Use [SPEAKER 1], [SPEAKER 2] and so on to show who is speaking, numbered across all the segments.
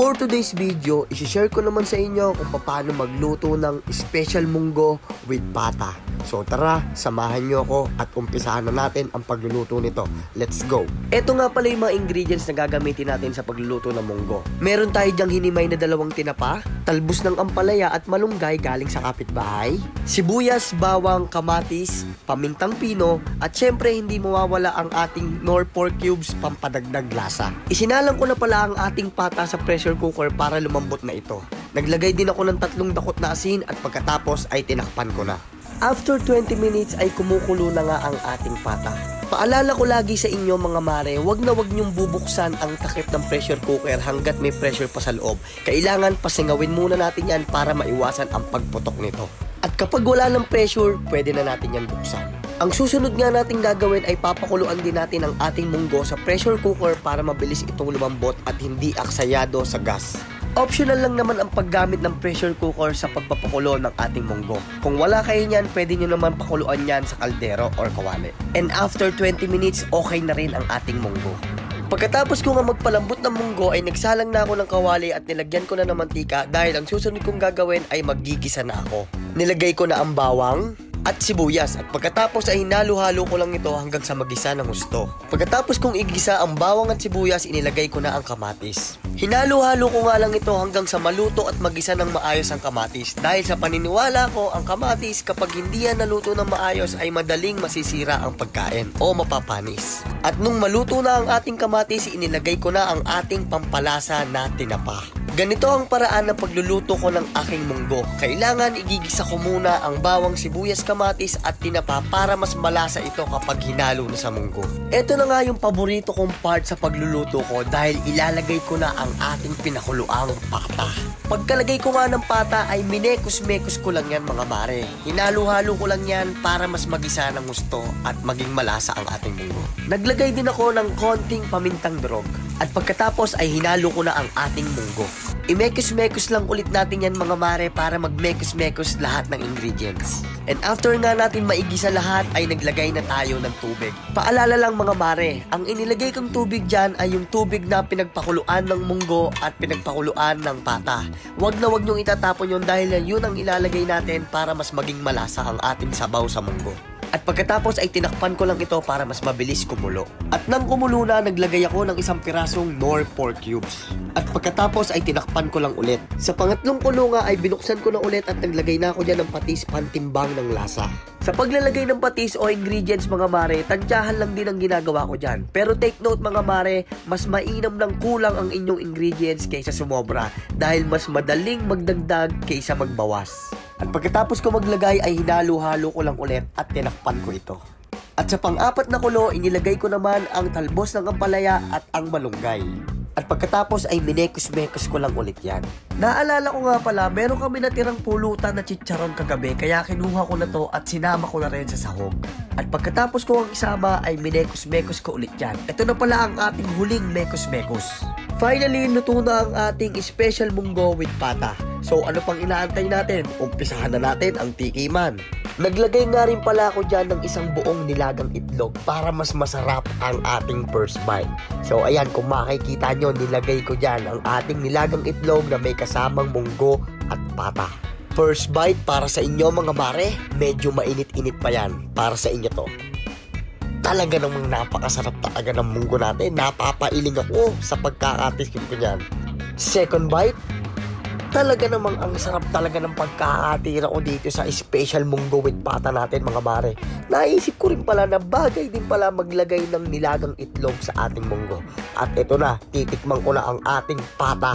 [SPEAKER 1] For today's video, isi-share ko naman sa inyo kung paano magluto ng special munggo with pata. So tara, samahan nyo ako at umpisahan na natin ang pagluluto nito. Let's go! Ito nga pala yung mga ingredients na gagamitin natin sa pagluluto ng munggo. Meron tayo dyang hinimay na dalawang tinapa, talbos ng ampalaya at malunggay galing sa kapitbahay, sibuyas, bawang, kamatis, pamintang pino, at syempre hindi mawawala ang ating nor pork cubes pampadagdag lasa. Isinalang ko na pala ang ating pata sa pressure cooker para lumambot na ito. Naglagay din ako ng tatlong dakot na asin at pagkatapos ay tinakpan ko na. After 20 minutes ay kumukulo na nga ang ating pata. Paalala ko lagi sa inyo mga mare, wag na wag niyong bubuksan ang takip ng pressure cooker hanggat may pressure pa sa loob. Kailangan pasingawin muna natin yan para maiwasan ang pagputok nito. At kapag wala ng pressure, pwede na natin yan buksan. Ang susunod nga natin gagawin ay papakuluan din natin ang ating munggo sa pressure cooker para mabilis itong lumambot at hindi aksayado sa gas. Optional lang naman ang paggamit ng pressure cooker sa pagpapakulo ng ating munggo. Kung wala kayo niyan, pwede nyo naman pakuluan yan sa kaldero or kawali. And after 20 minutes, okay na rin ang ating munggo. Pagkatapos ko nga magpalambot ng munggo ay nagsalang na ako ng kawali at nilagyan ko na ng mantika dahil ang susunod kong gagawin ay maggigisa na ako. Nilagay ko na ang bawang, at sibuyas at pagkatapos ay hinalo-halo ko lang ito hanggang sa magisa ng gusto. Pagkatapos kong igisa ang bawang at sibuyas, inilagay ko na ang kamatis. Hinalo-halo ko nga lang ito hanggang sa maluto at magisa ng maayos ang kamatis dahil sa paniniwala ko ang kamatis kapag hindi yan naluto ng maayos ay madaling masisira ang pagkain o mapapanis. At nung maluto na ang ating kamatis, inilagay ko na ang ating pampalasa na tinapa. Ganito ang paraan ng pagluluto ko ng aking munggo. Kailangan igigisa ko muna ang bawang sibuyas kamatis at tinapa para mas malasa ito kapag hinalo na sa munggo. Ito na nga yung paborito kong part sa pagluluto ko dahil ilalagay ko na ang ating pinakuluang pata. Pagkalagay ko nga ng pata ay minekos-mekos ko lang yan mga mare. Hinalo-halo ko lang yan para mas magisa ng gusto at maging malasa ang ating munggo. Naglagay din ako ng konting pamintang drog at pagkatapos ay hinalo ko na ang ating munggo. Imekos-mekos lang ulit natin yan mga mare para magmekos-mekos lahat ng ingredients. And after nga natin maigisa lahat ay naglagay na tayo ng tubig. Paalala lang mga mare, ang inilagay kong tubig dyan ay yung tubig na pinagpakuluan ng munggo at pinagpakuluan ng pata. Huwag na huwag niyong itatapon yun dahil yun ang ilalagay natin para mas maging malasa ang ating sabaw sa munggo. At pagkatapos ay tinakpan ko lang ito para mas mabilis kumulo. At nang kumulo na, naglagay ako ng isang pirasong nor pork cubes. At pagkatapos ay tinakpan ko lang ulit. Sa pangatlong kulo nga ay binuksan ko na ulit at naglagay na ako dyan ng patis pantimbang ng lasa. Sa paglalagay ng patis o ingredients mga mare, tansyahan lang din ang ginagawa ko dyan. Pero take note mga mare, mas mainam ng kulang ang inyong ingredients kaysa sumobra dahil mas madaling magdagdag kaysa magbawas. At pagkatapos ko maglagay ay hinalo-halo ko lang ulit at tinakpan ko ito. At sa pang-apat na kulo, inilagay ko naman ang talbos ng ampalaya at ang malunggay. At pagkatapos ay minekos-mekos ko lang ulit yan. Naalala ko nga pala, meron kami natirang pulutan na chicharon kagabi kaya kinuha ko na to at sinama ko na rin sa sahog. At pagkatapos ko ang isama ay minekos-mekos ko ulit yan. Ito na pala ang ating huling mekos-mekos. Finally, luto na ang ating special munggo with pata. So ano pang inaantay natin? Umpisahan na natin ang tikiman. Naglagay nga rin pala ako dyan ng isang buong nilagang itlog para mas masarap ang ating first bite. So ayan, kung makikita nyo, nilagay ko dyan ang ating nilagang itlog na may kasamang munggo at pata. First bite para sa inyo mga mare, medyo mainit-init pa yan. Para sa inyo to talaga namang napakasarap talaga ng munggo natin. Napapailing ako sa pagkakatikim ko niyan. Second bite, talaga namang ang sarap talaga ng pagkakatira ko dito sa special munggo with pata natin mga mare. Naisip ko rin pala na bagay din pala maglagay ng nilagang itlog sa ating munggo. At ito na, titikman ko na ang ating pata.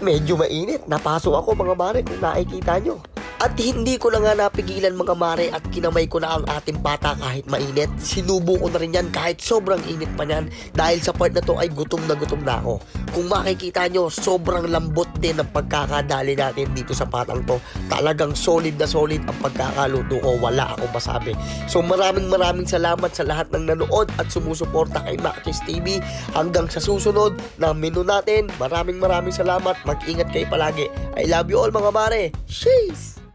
[SPEAKER 1] Medyo mainit. Napasok ako mga mare kung nakikita nyo. At hindi ko na nga napigilan mga mare at kinamay ko na ang ating pata kahit mainit. Sinubo ko na rin yan kahit sobrang init pa yan dahil sa part na to ay gutom na gutom na ako. Kung makikita nyo, sobrang lambot din ang pagkakadali natin dito sa patang to. Talagang solid na solid ang pagkakaluto ko. Wala akong masabi. So maraming maraming salamat sa lahat ng nanood at sumusuporta kay Makis TV. Hanggang sa susunod na menu natin, maraming maraming salamat. Mag-ingat kayo palagi. I love you all mga mare. Cheers!